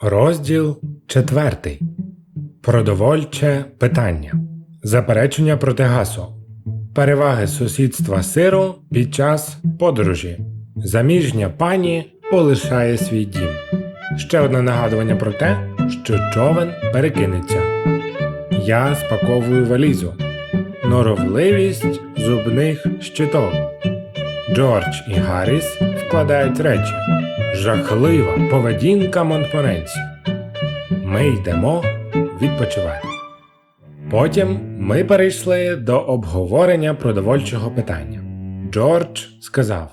Розділ 4. Продовольче питання. Заперечення проти гасу. Переваги сусідства сиру під час подорожі. Заміжня пані полишає свій дім. Ще одне нагадування про те, що човен перекинеться. Я спаковую валізу. Норовливість зубних щиток. Джордж і Гарріс вкладають речі. Жахлива поведінка Монтморенці. Ми йдемо відпочивати. Потім ми перейшли до обговорення продовольчого питання. Джордж сказав: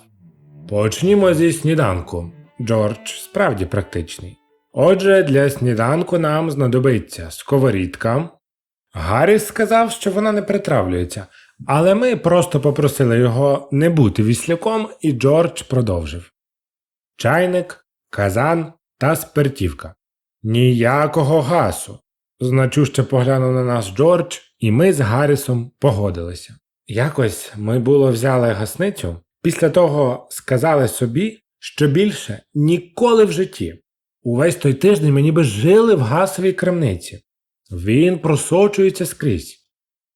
Почнімо зі сніданку. Джордж справді практичний. Отже, для сніданку нам знадобиться сковорідка. Гарріс сказав, що вона не притравлюється, але ми просто попросили його не бути віслюком, і Джордж продовжив чайник, казан та спиртівка. Ніякого гасу. Значуще поглянув на нас Джордж, і ми з Гаррісом погодилися. Якось ми було взяли гасницю, після того сказали собі, що більше ніколи в житті. Увесь той тиждень ми ніби жили в гасовій крамниці. Він просочується скрізь.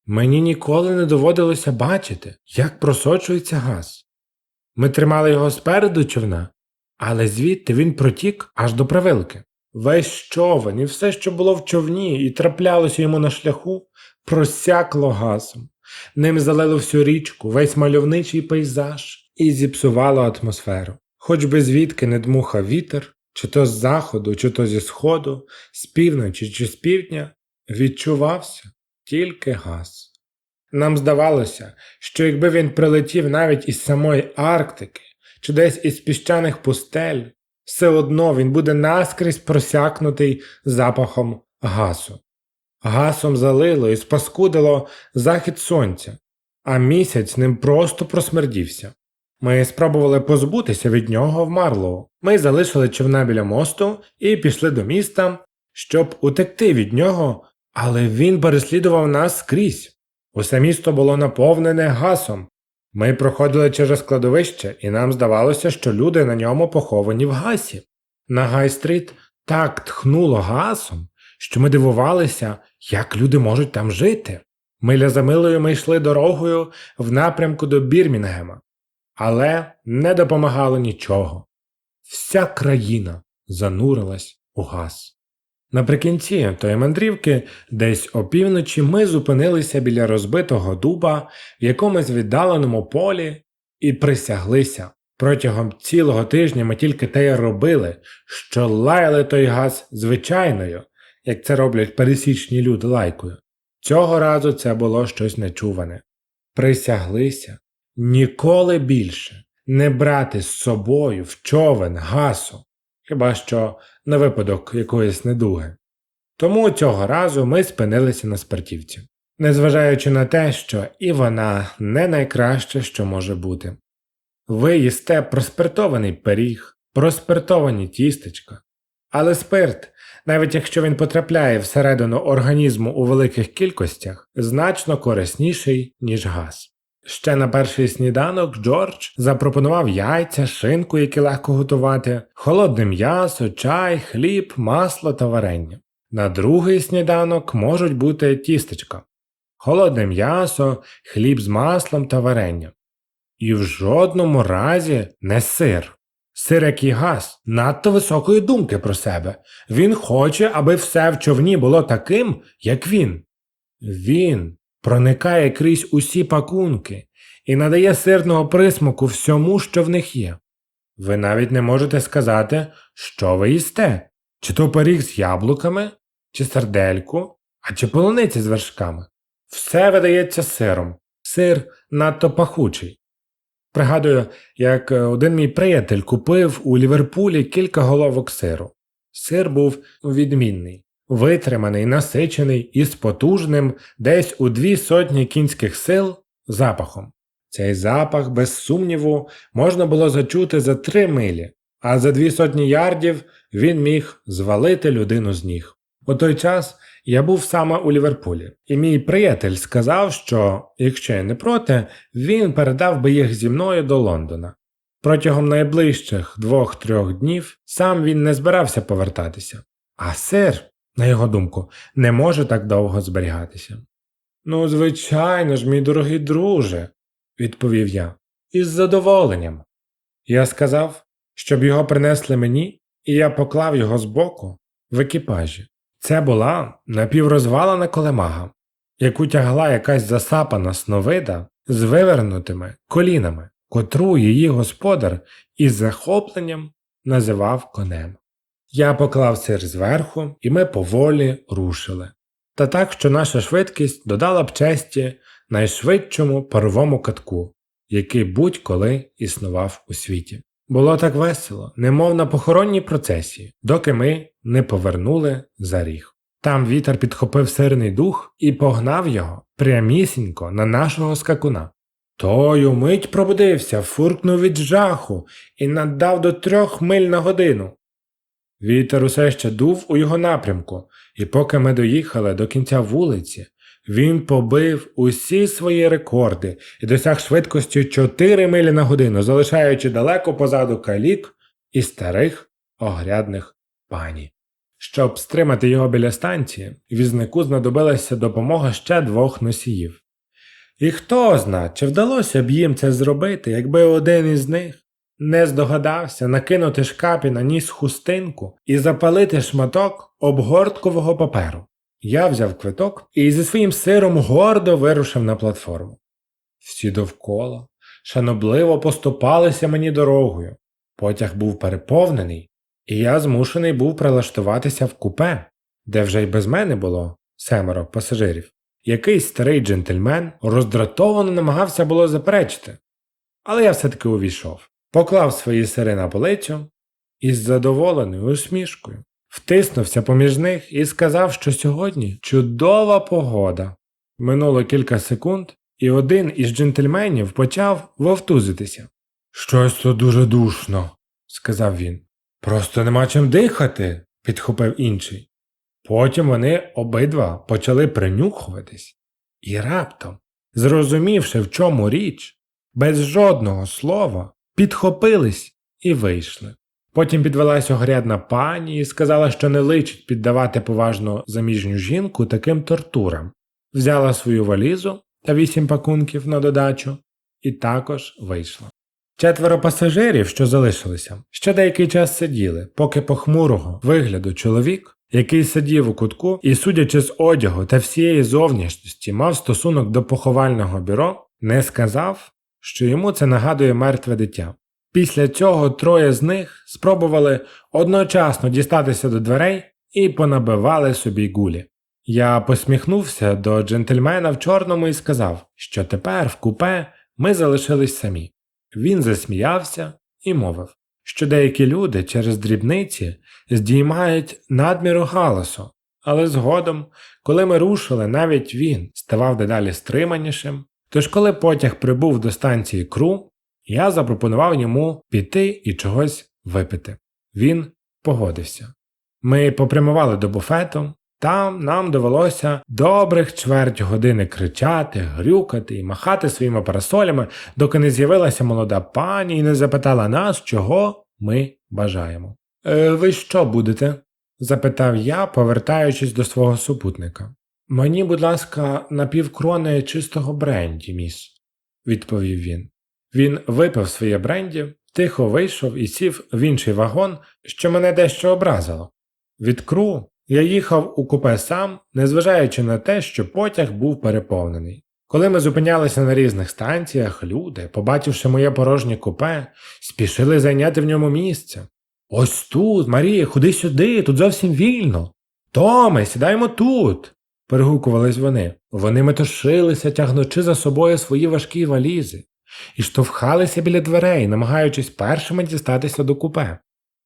Мені ніколи не доводилося бачити, як просочується газ. Ми тримали його спереду човна, але звідти він протік аж до правилки. Весь човен і все, що було в човні і траплялося йому на шляху, просякло газом. Ним залило всю річку, весь мальовничий пейзаж і зіпсувало атмосферу. Хоч би звідки не дмухав вітер, чи то з заходу, чи то зі сходу, з півночі чи з півдня, відчувався тільки газ. Нам здавалося, що якби він прилетів навіть із самої Арктики, чи десь із піщаних пустель, все одно він буде наскрізь просякнутий запахом гасу. Гасом залило і спаскудило захід сонця, а місяць ним просто просмердівся. Ми спробували позбутися від нього в Марлоу. Ми залишили човна біля мосту і пішли до міста, щоб утекти від нього, але він переслідував нас скрізь. Усе місто було наповнене гасом, ми проходили через кладовище, і нам здавалося, що люди на ньому поховані в гасі. На Гай-стріт так тхнуло гасом, що ми дивувалися, як люди можуть там жити. Миля за милою ми йшли дорогою в напрямку до Бірмінгема, але не допомагало нічого. Вся країна занурилась у газ. Наприкінці тої мандрівки, десь опівночі, ми зупинилися біля розбитого дуба в якомусь віддаленому полі і присяглися. Протягом цілого тижня ми тільки те й робили, що лаяли той газ звичайною, як це роблять пересічні люди лайкою. Цього разу це було щось нечуване. Присяглися ніколи більше не брати з собою в човен гасу, хіба що на випадок якоїсь недуги. Тому цього разу ми спинилися на спиртівці, незважаючи на те, що і вона не найкраще, що може бути. Ви їсте проспиртований пиріг, проспиртовані тістечка, але спирт, навіть якщо він потрапляє всередину організму у великих кількостях, значно корисніший, ніж газ. Ще на перший сніданок Джордж запропонував яйця, шинку, які легко готувати, холодне м'ясо, чай, хліб, масло та варення. На другий сніданок можуть бути тістечка, холодне м'ясо, хліб з маслом та варенням. І в жодному разі не сир. Сир, як і газ, надто високої думки про себе. Він хоче, аби все в човні було таким, як він. Він проникає крізь усі пакунки і надає сирного присмаку всьому, що в них є. Ви навіть не можете сказати, що ви їсте, чи то пиріг з яблуками, чи сардельку, а чи полуниці з вершками. Все видається сиром, сир надто пахучий. Пригадую, як один мій приятель купив у Ліверпулі кілька головок сиру. Сир був відмінний витриманий, насичений і з потужним, десь у дві сотні кінських сил запахом. Цей запах, без сумніву, можна було зачути за три милі, а за дві сотні ярдів він міг звалити людину з ніг. У той час я був саме у Ліверпулі, і мій приятель сказав, що, якщо я не проти, він передав би їх зі мною до Лондона. Протягом найближчих двох-трьох днів сам він не збирався повертатися. А сир, на його думку, не може так довго зберігатися. Ну, звичайно ж, мій дорогий друже, відповів я, із задоволенням. Я сказав, щоб його принесли мені, і я поклав його збоку в екіпажі. Це була напіврозвалена колемага, яку тягла якась засапана сновида з вивернутими колінами, котру її господар із захопленням називав конем. Я поклав сир зверху, і ми поволі рушили. Та так, що наша швидкість додала б честі найшвидшому паровому катку, який будь-коли існував у світі. Було так весело, немов на похоронній процесії, доки ми не повернули за ріг. Там вітер підхопив сирний дух і погнав його прямісінько на нашого скакуна. Той умить пробудився, фуркнув від жаху і наддав до трьох миль на годину. Вітер усе ще дув у його напрямку, і поки ми доїхали до кінця вулиці, він побив усі свої рекорди і досяг швидкості 4 милі на годину, залишаючи далеко позаду калік і старих огрядних пані. Щоб стримати його біля станції, візнику знадобилася допомога ще двох носіїв. І хто зна, чи вдалося б їм це зробити, якби один із них не здогадався накинути шкапі на ніс хустинку і запалити шматок обгорткового паперу. Я взяв квиток і зі своїм сиром гордо вирушив на платформу. Всі довкола шанобливо поступалися мені дорогою. Потяг був переповнений, і я змушений був прилаштуватися в купе, де вже й без мене було семеро пасажирів. Якийсь старий джентльмен роздратовано намагався було заперечити, але я все-таки увійшов, поклав свої сири на полицю і з задоволеною усмішкою втиснувся поміж них і сказав, що сьогодні чудова погода. Минуло кілька секунд, і один із джентльменів почав вовтузитися. Щось то дуже душно, сказав він. Просто нема чим дихати, підхопив інший. Потім вони обидва почали принюхуватись, і раптом, зрозумівши, в чому річ, без жодного слова, підхопились і вийшли. Потім підвелась огрядна пані і сказала, що не личить піддавати поважну заміжню жінку таким тортурам, взяла свою валізу та вісім пакунків на додачу і також вийшла. Четверо пасажирів, що залишилися, ще деякий час сиділи, поки похмурого вигляду чоловік, який сидів у кутку і, судячи з одягу та всієї зовнішності, мав стосунок до поховального бюро, не сказав, що йому це нагадує мертве дитя. Після цього троє з них спробували одночасно дістатися до дверей і понабивали собі гулі. Я посміхнувся до джентльмена в чорному і сказав, що тепер в купе ми залишились самі. Він засміявся і мовив, що деякі люди через дрібниці здіймають надміру галасу, але згодом, коли ми рушили, навіть він ставав дедалі стриманішим. Тож, коли потяг прибув до станції Кру, я запропонував йому піти і чогось випити. Він погодився. Ми попрямували до буфету, там нам довелося добрих чверть години кричати, грюкати і махати своїми парасолями, доки не з'явилася молода пані і не запитала нас, чого ми бажаємо. «Е, ви що будете? запитав я, повертаючись до свого супутника. Мені, будь ласка, напівкрони чистого бренді, міс, відповів він. Він випив своє бренді, тихо вийшов і сів в інший вагон, що мене дещо образило. Від кру я їхав у купе сам, незважаючи на те, що потяг був переповнений. Коли ми зупинялися на різних станціях, люди, побачивши моє порожнє купе, спішили зайняти в ньому місце. Ось тут, Марія, ходи сюди, тут зовсім вільно. Томе, сідаємо тут. Перегукувались вони. Вони метушилися, тягнучи за собою свої важкі валізи, і штовхалися біля дверей, намагаючись першими дістатися до купе.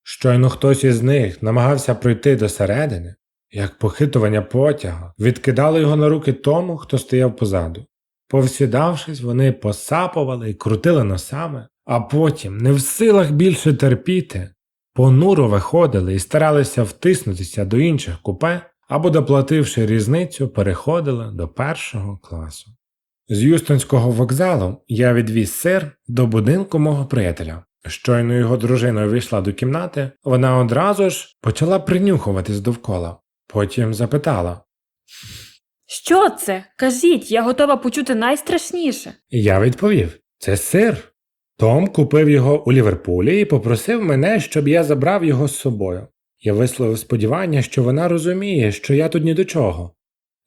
Щойно хтось із них намагався пройти до середини, як похитування потяга, відкидало його на руки тому, хто стояв позаду. Повсідавшись, вони посапували і крутили носами, а потім, не в силах більше терпіти, понуро виходили і старалися втиснутися до інших купе або, доплативши різницю, переходили до першого класу. З Юстонського вокзалу я відвіз сир до будинку мого приятеля, Щойно його дружина увійшла до кімнати, вона одразу ж почала принюхуватись довкола. Потім запитала. Що це? Кажіть, я готова почути найстрашніше. Я відповів: це сир. Том купив його у Ліверпулі і попросив мене, щоб я забрав його з собою. Я висловив сподівання, що вона розуміє, що я тут ні до чого.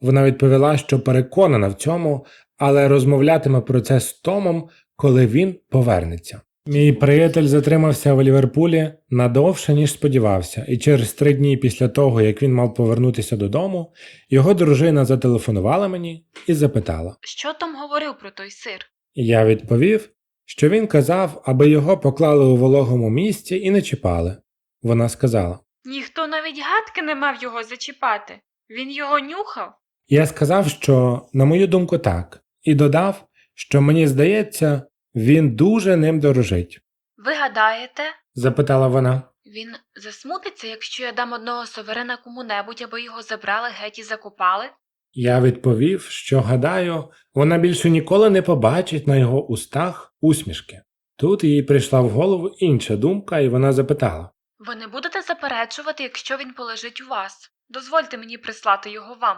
Вона відповіла, що переконана в цьому, але розмовлятиме про це з Томом, коли він повернеться. Мій приятель затримався в Ліверпулі надовше, ніж сподівався, і через три дні після того, як він мав повернутися додому, його дружина зателефонувала мені і запитала. Що Том говорив про той сир? Я відповів, що він казав, аби його поклали у вологому місці і не чіпали. Вона сказала. Ніхто навіть гадки не мав його зачіпати. Він його нюхав. Я сказав, що, на мою думку, так, і додав, що мені здається, він дуже ним дорожить. Ви гадаєте? Запитала вона. Він засмутиться, якщо я дам одного суверена кому-небудь, аби його забрали геть і закопали? Я відповів, що гадаю, вона більше ніколи не побачить на його устах усмішки. Тут їй прийшла в голову інша думка, і вона запитала. Ви не будете заперечувати, якщо він полежить у вас. Дозвольте мені прислати його вам.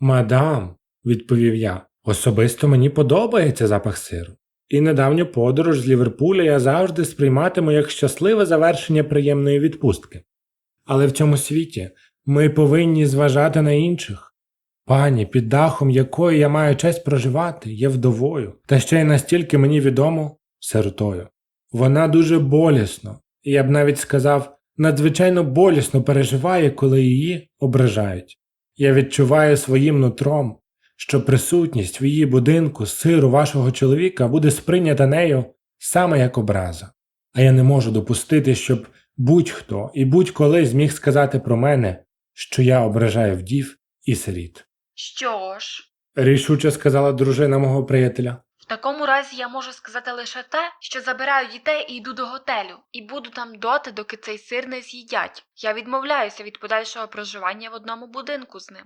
Мадам, відповів я, особисто мені подобається запах сиру. І недавню подорож з Ліверпуля я завжди сприйматиму як щасливе завершення приємної відпустки. Але в цьому світі ми повинні зважати на інших. Пані, під дахом якої я маю честь проживати, є вдовою, та ще й настільки мені відомо сиротою. Вона дуже болісно, і я б навіть сказав, надзвичайно болісно переживає, коли її ображають. Я відчуваю своїм нутром, що присутність в її будинку сиру вашого чоловіка буде сприйнята нею саме як образа. А я не можу допустити, щоб будь-хто і будь-коли зміг сказати про мене, що я ображаю вдів і сиріт. Що ж, Рішуче сказала дружина мого приятеля. Разі я можу сказати лише те, що забираю дітей і йду до готелю, і буду там доти, доки цей сир не з'їдять. Я відмовляюся від подальшого проживання в одному будинку з ним.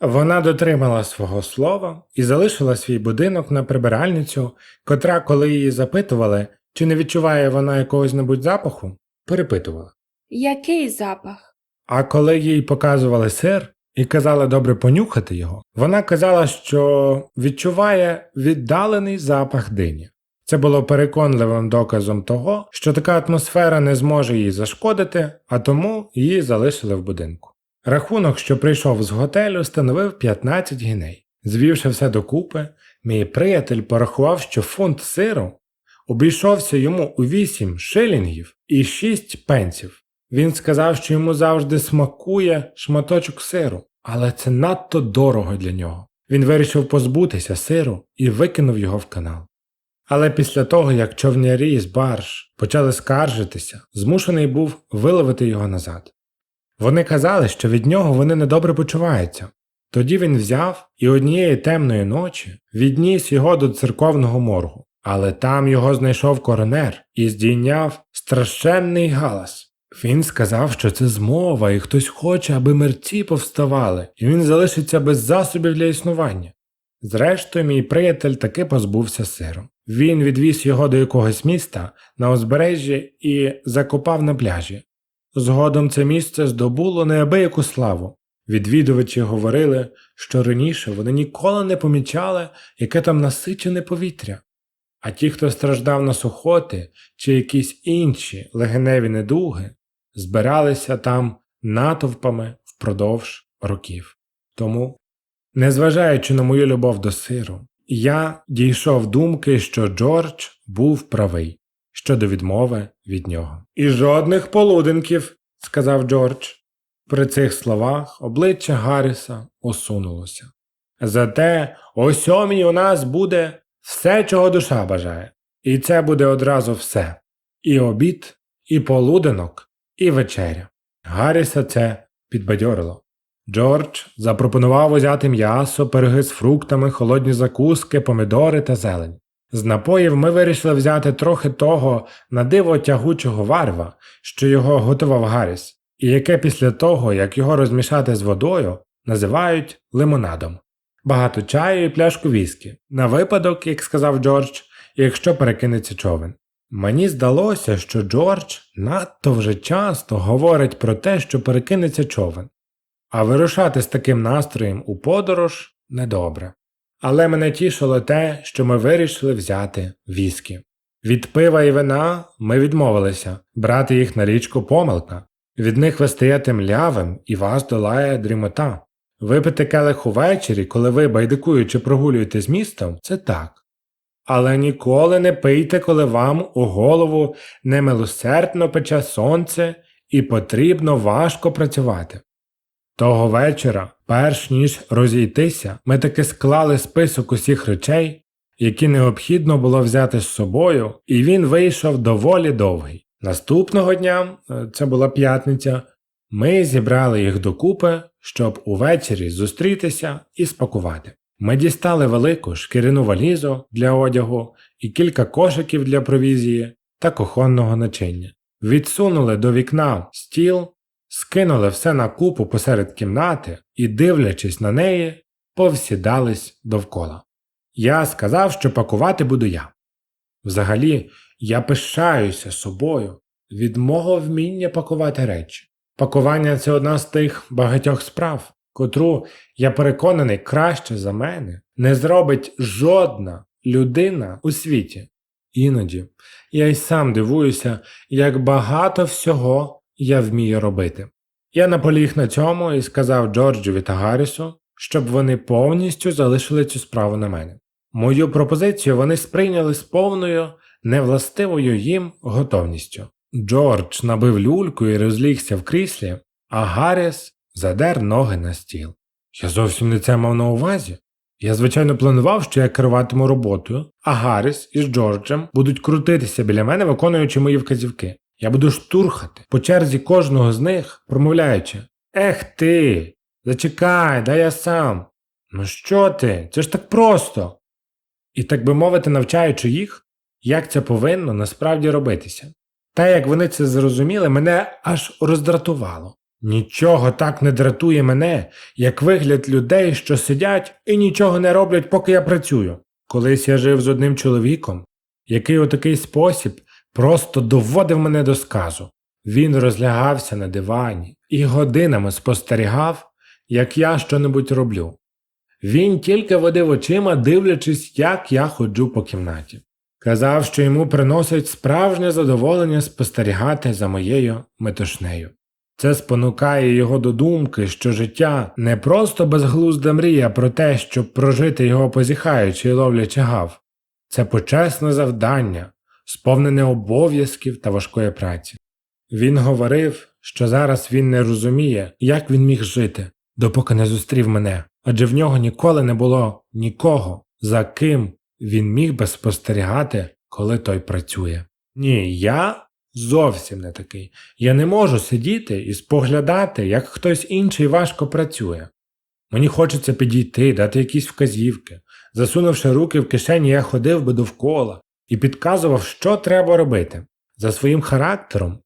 Вона дотримала свого слова і залишила свій будинок на прибиральницю, котра, коли її запитували, чи не відчуває вона якогось небудь запаху, перепитувала. Який запах? А коли їй показували сир і казали добре понюхати його, вона казала, що відчуває віддалений запах дині. Це було переконливим доказом того, що така атмосфера не зможе їй зашкодити, а тому її залишили в будинку. Рахунок, що прийшов з готелю, становив 15 гіней. Звівши все докупи, мій приятель порахував, що фунт сиру обійшовся йому у 8 шилінгів і 6 пенсів. Він сказав, що йому завжди смакує шматочок сиру, але це надто дорого для нього. Він вирішив позбутися сиру і викинув його в канал. Але після того, як човнярі з барж почали скаржитися, змушений був виловити його назад. Вони казали, що від нього вони недобре почуваються. Тоді він взяв і однієї темної ночі відніс його до церковного моргу, але там його знайшов коронер і здійняв страшенний галас. Він сказав, що це змова, і хтось хоче, аби мерці повставали, і він залишиться без засобів для існування. Зрештою, мій приятель таки позбувся сиру. Він відвіз його до якогось міста на узбережжі і закопав на пляжі. Згодом це місце здобуло неабияку славу. Відвідувачі говорили, що раніше вони ніколи не помічали, яке там насичене повітря. А ті, хто страждав на сухоти чи якісь інші легеневі недуги, збиралися там натовпами впродовж років. Тому, незважаючи на мою любов до сиру, я дійшов думки, що Джордж був правий щодо відмови від нього. І жодних полуденків, сказав Джордж. При цих словах обличчя Гарріса осунулося. Зате о сьомій у нас буде все, чого душа бажає, і це буде одразу все і обід, і полуденок, і вечеря. Гарріса це підбадьорило. Джордж запропонував узяти м'ясо, пироги з фруктами, холодні закуски, помідори та зелень. З напоїв ми вирішили взяти трохи того на диво тягучого варва, що його готував Гарріс, і яке після того, як його розмішати з водою, називають лимонадом. Багато чаю і пляшку віскі, на випадок, як сказав Джордж, якщо перекинеться човен. Мені здалося, що Джордж надто вже часто говорить про те, що перекинеться човен, а вирушати з таким настроєм у подорож недобре. Але мене тішило те, що ми вирішили взяти віскі. Від пива і вина ми відмовилися, брати їх на річку помилка. Від них ви стаєте млявим і вас долає дрімота. Випити келих увечері, коли ви, байдикуючи, прогулюєте з містом, це так. Але ніколи не пийте, коли вам у голову немилосердно пече сонце і потрібно важко працювати. Того вечора, перш ніж розійтися, ми таки склали список усіх речей, які необхідно було взяти з собою, і він вийшов доволі довгий. Наступного дня, е, це була п'ятниця, ми зібрали їх докупи, щоб увечері зустрітися і спакувати. Ми дістали велику шкіряну валізу для одягу і кілька кошиків для провізії та кухонного начиння. Відсунули до вікна стіл, скинули все на купу посеред кімнати і, дивлячись на неї, повсідались довкола. Я сказав, що пакувати буду я. Взагалі, я пишаюся собою від мого вміння пакувати речі. Пакування це одна з тих багатьох справ, котру, я переконаний, краще за мене не зробить жодна людина у світі. Іноді я й сам дивуюся, як багато всього я вмію робити. Я наполіг на цьому і сказав Джорджові та Гаррісу, щоб вони повністю залишили цю справу на мене. Мою пропозицію вони сприйняли з повною, невластивою їм готовністю. Джордж набив люльку і розлігся в кріслі, а Гарріс задер ноги на стіл. Я зовсім не це мав на увазі. Я, звичайно, планував, що я керуватиму роботою, а Гарріс із Джорджем будуть крутитися біля мене, виконуючи мої вказівки. Я буду штурхати по черзі кожного з них, промовляючи Ех ти, зачекай, дай я сам. Ну що ти? Це ж так просто. І так би мовити, навчаючи їх, як це повинно насправді робитися. Та як вони це зрозуміли, мене аж роздратувало. Нічого так не дратує мене, як вигляд людей, що сидять і нічого не роблять, поки я працюю. Колись я жив з одним чоловіком, який у такий спосіб просто доводив мене до сказу. Він розлягався на дивані і годинами спостерігав, як я щонебудь роблю. Він тільки водив очима, дивлячись, як я ходжу по кімнаті. Казав, що йому приносить справжнє задоволення спостерігати за моєю метушнею. Це спонукає його до думки, що життя не просто безглузда мрія про те, щоб прожити його позіхаючи і ловлячи гав, це почесне завдання, сповнене обов'язків та важкої праці. Він говорив, що зараз він не розуміє, як він міг жити, допоки не зустрів мене, адже в нього ніколи не було нікого, за ким він міг би спостерігати, коли той працює. Ні, я зовсім не такий. Я не можу сидіти і споглядати, як хтось інший важко працює. Мені хочеться підійти, дати якісь вказівки. Засунувши руки в кишені, я ходив би довкола і підказував, що треба робити. За своїм характером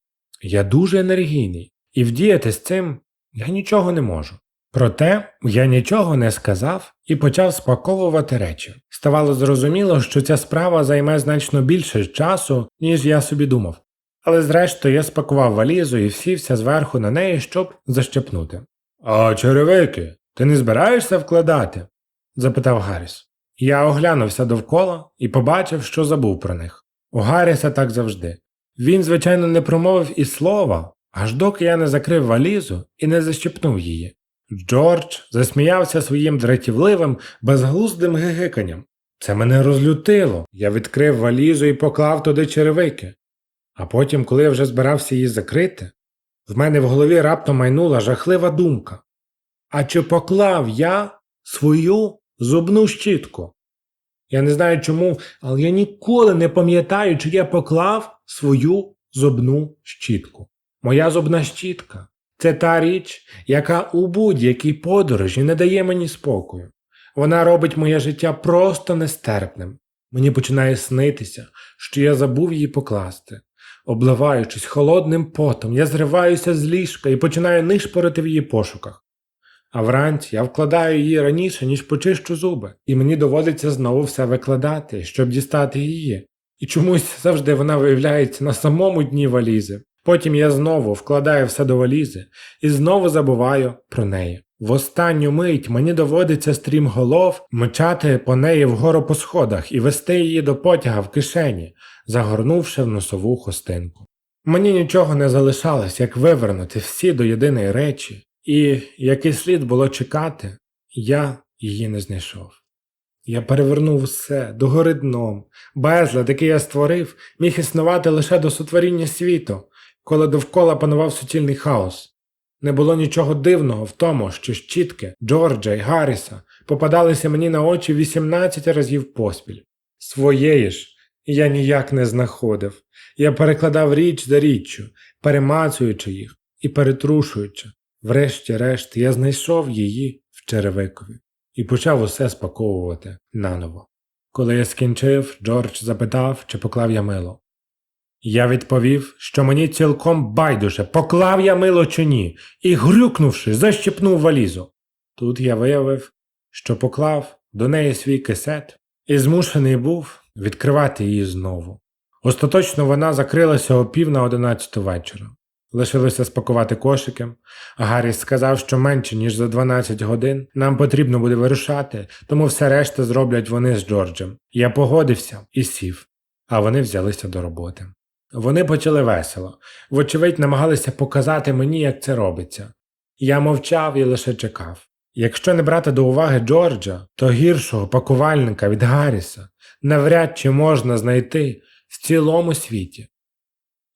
я дуже енергійний, і вдіяти з цим я нічого не можу. Проте я нічого не сказав і почав спаковувати речі. Ставало зрозуміло, що ця справа займе значно більше часу, ніж я собі думав. Але зрештою я спакував валізу і сівся зверху на неї, щоб защепнути. А черевики, ти не збираєшся вкладати? запитав Гарріс. Я оглянувся довкола і побачив, що забув про них. У Гарріса так завжди. Він, звичайно, не промовив і слова, аж доки я не закрив валізу і не защепнув її. Джордж засміявся своїм дратівливим, безглуздим гигиканням. Це мене розлютило. Я відкрив валізу і поклав туди черевики. А потім, коли я вже збирався її закрити, в мене в голові раптом майнула жахлива думка. А чи поклав я свою зубну щітку? Я не знаю чому, але я ніколи не пам'ятаю, чи я поклав свою зубну щітку. Моя зубна щітка це та річ, яка у будь-якій подорожі не дає мені спокою. Вона робить моє життя просто нестерпним. Мені починає снитися, що я забув її покласти. Обливаючись холодним потом, я зриваюся з ліжка і починаю нишпорити в її пошуках. А вранці я вкладаю її раніше, ніж почищу зуби, і мені доводиться знову все викладати, щоб дістати її. і чомусь завжди вона виявляється на самому дні валізи. Потім я знову вкладаю все до валізи і знову забуваю про неї. В останню мить мені доводиться стрімголов мчати по неї вгору по сходах і вести її до потяга в кишені, загорнувши в носову хустинку. Мені нічого не залишалось, як вивернути всі до єдиної речі, і, як і слід було чекати, я її не знайшов. Я перевернув усе догори дном. Безлад, який я створив, міг існувати лише до сотворіння світу, коли довкола панував суцільний хаос. Не було нічого дивного в тому, що щітки Джорджа і Гарріса попадалися мені на очі 18 разів поспіль. Своєї ж я ніяк не знаходив. Я перекладав річ за річчю, перемацуючи їх і перетрушуючи. Врешті-решт я знайшов її в черевикові і почав усе спаковувати наново. Коли я скінчив, Джордж запитав, чи поклав я мило. Я відповів, що мені цілком байдуже, поклав я мило чи ні, і, грюкнувши, защепнув валізу. Тут я виявив, що поклав до неї свій кисет і змушений був відкривати її знову. Остаточно вона закрилася о пів на одинадцяту вечора. Лишилося спакувати кошики, Гарріс сказав, що менше, ніж за 12 годин нам потрібно буде вирушати, тому все решта зроблять вони з Джорджем. Я погодився і сів, а вони взялися до роботи. Вони почали весело, вочевидь, намагалися показати мені, як це робиться. Я мовчав і лише чекав. Якщо не брати до уваги Джорджа, то гіршого пакувальника від Гарріса навряд чи можна знайти в цілому світі.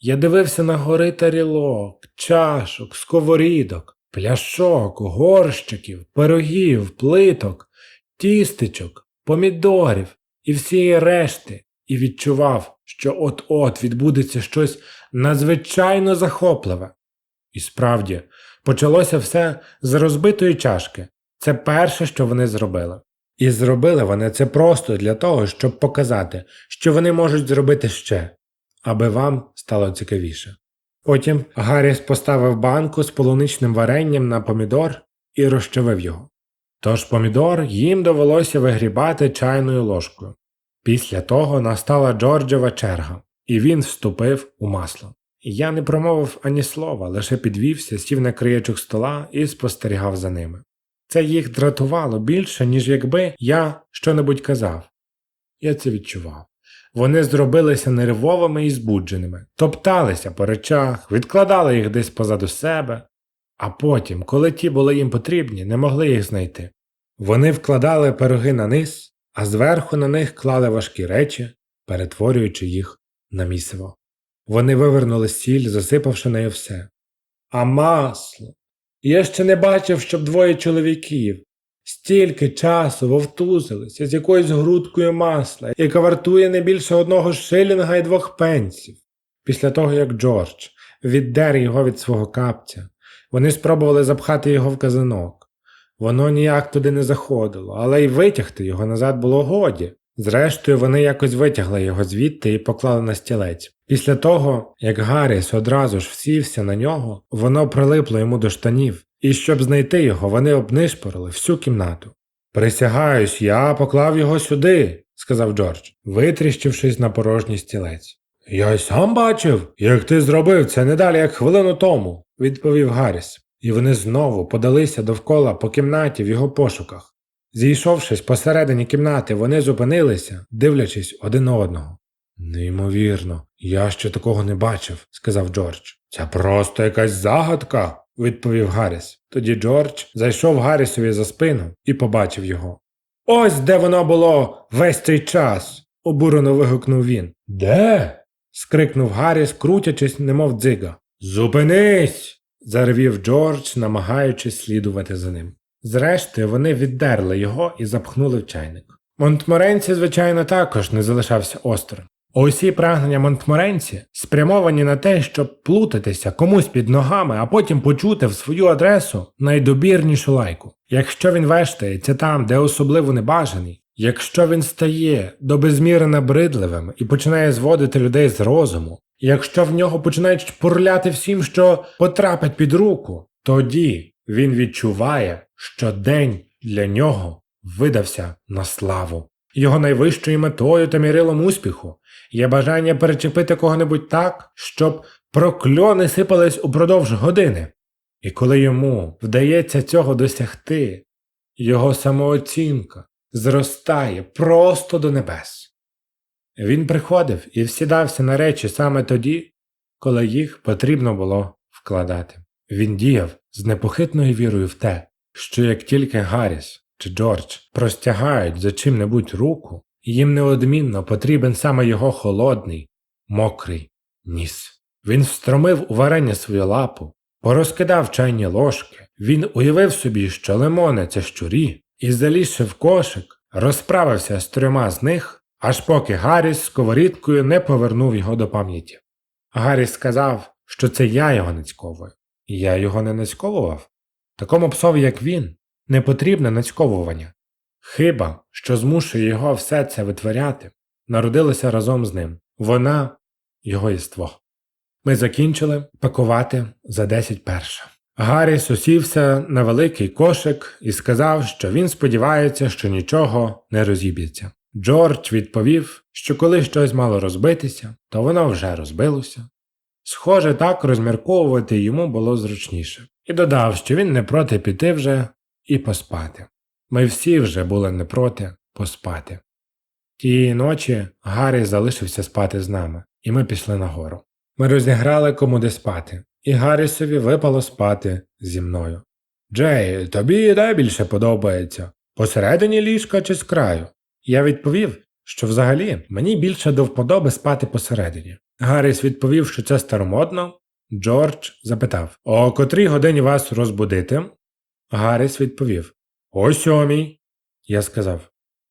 Я дивився на гори тарілок, чашок, сковорідок, пляшок, горщиків, пирогів, плиток, тістечок, помідорів і всієї решти, і відчував, що от-от відбудеться щось надзвичайно захопливе. І справді, почалося все з розбитої чашки. Це перше, що вони зробили. І зробили вони це просто для того, щоб показати, що вони можуть зробити ще, аби вам стало цікавіше. Потім Гарріс поставив банку з полуничним варенням на помідор і розчавив його. Тож помідор їм довелося вигрібати чайною ложкою. Після того настала Джорджева черга, і він вступив у масло. Я не промовив ані слова, лише підвівся, сів на краєчок стола і спостерігав за ними. Це їх дратувало більше, ніж якби я щонебудь казав. Я це відчував. Вони зробилися нервовими і збудженими, топталися по речах, відкладали їх десь позаду себе, а потім, коли ті були їм потрібні, не могли їх знайти. Вони вкладали пироги на низ, а зверху на них клали важкі речі, перетворюючи їх на місиво. Вони вивернули сіль, засипавши нею все. А масло. Я ще не бачив, щоб двоє чоловіків стільки часу вовтузилися з якоюсь грудкою масла, яка вартує не більше одного шилінга і двох пенсів. Після того, як Джордж віддер його від свого капця, вони спробували запхати його в казанок. Воно ніяк туди не заходило, але й витягти його назад було годі. Зрештою, вони якось витягли його звідти і поклали на стілець. Після того, як Гарріс одразу ж всівся на нього, воно прилипло йому до штанів, і щоб знайти його, вони обнишпорили всю кімнату. Присягаюсь, я поклав його сюди, сказав Джордж, витріщившись на порожній стілець. Я й сам бачив, як ти зробив це не далі, як хвилину тому, відповів Гарріс, і вони знову подалися довкола по кімнаті в його пошуках. Зійшовшись посередині кімнати, вони зупинилися, дивлячись один одного. Неймовірно, я ще такого не бачив, сказав Джордж. Це просто якась загадка, відповів Гарріс. Тоді Джордж зайшов Гаррісові за спину і побачив його. Ось де воно було весь цей час. обурено вигукнув він. Де? скрикнув Гарріс, крутячись, немов дзига. Зупинись. заревів Джордж, намагаючись слідувати за ним. Зрештою, вони віддерли його і запхнули в чайник. Монтморенці, звичайно, також не залишався осторонь. Усі прагнення Монтморенці спрямовані на те, щоб плутатися комусь під ногами, а потім почути в свою адресу найдобірнішу лайку. Якщо він вештається там, де особливо небажаний, якщо він стає до безміри набридливим і починає зводити людей з розуму, якщо в нього починають шпурляти всім, що потрапить під руку, тоді він відчуває, що день для нього видався на славу. Його найвищою метою та мірилом успіху Є бажання перечепити кого-небудь так, щоб прокльони сипались упродовж години. І коли йому вдається цього досягти, його самооцінка зростає просто до небес. Він приходив і всідався на речі саме тоді, коли їх потрібно було вкладати. Він діяв з непохитною вірою в те, що як тільки Гарріс чи Джордж простягають за чим-небудь руку, їм неодмінно потрібен саме його холодний, мокрий ніс. Він встромив у варення свою лапу, порозкидав чайні ложки, він уявив собі, що лимони це щурі, і, залізши в кошик, розправився з трьома з них, аж поки Гарріс сковорідкою не повернув його до пам'яті. Гарріс сказав, що це я його нацьковую, я його не нацьковував. Такому псові, як він, не потрібне нацьковування. Хиба, що змушує його все це витворяти, народилася разом з ним. Вона його єство. Ми закінчили пакувати за 10 перша. Гарріс усівся на великий кошик і сказав, що він сподівається, що нічого не розіб'ється. Джордж відповів, що коли щось мало розбитися, то воно вже розбилося. Схоже, так розмірковувати йому було зручніше, і додав, що він не проти піти вже і поспати. Ми всі вже були не проти поспати. Тієї ночі Гаррі залишився спати з нами, і ми пішли нагору. Ми розіграли кому де спати, і Гаррісові випало спати зі мною. Джей, тобі де більше подобається? Посередині ліжка чи з краю? Я відповів, що взагалі мені більше до вподоби спати посередині. Гарріс відповів, що це старомодно. Джордж запитав: О котрій годині вас розбудити? Гарріс відповів: О сьомій. Я сказав: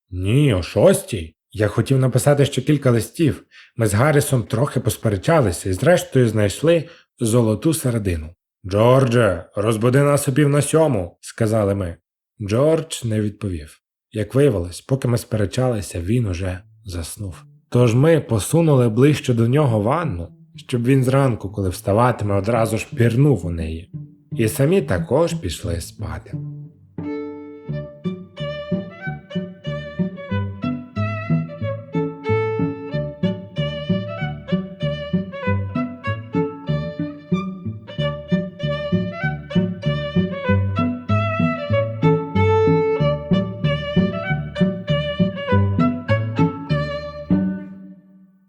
Ні, о шостій. Я хотів написати ще кілька листів. Ми з Гаррісом трохи посперечалися і зрештою знайшли золоту середину. Джордже, розбуди нас о пів на сьому, сказали ми. Джордж не відповів. Як виявилось, поки ми сперечалися, він уже заснув. Тож ми посунули ближче до нього ванну, щоб він зранку, коли вставатиме, одразу ж пірнув у неї. І самі також пішли спати.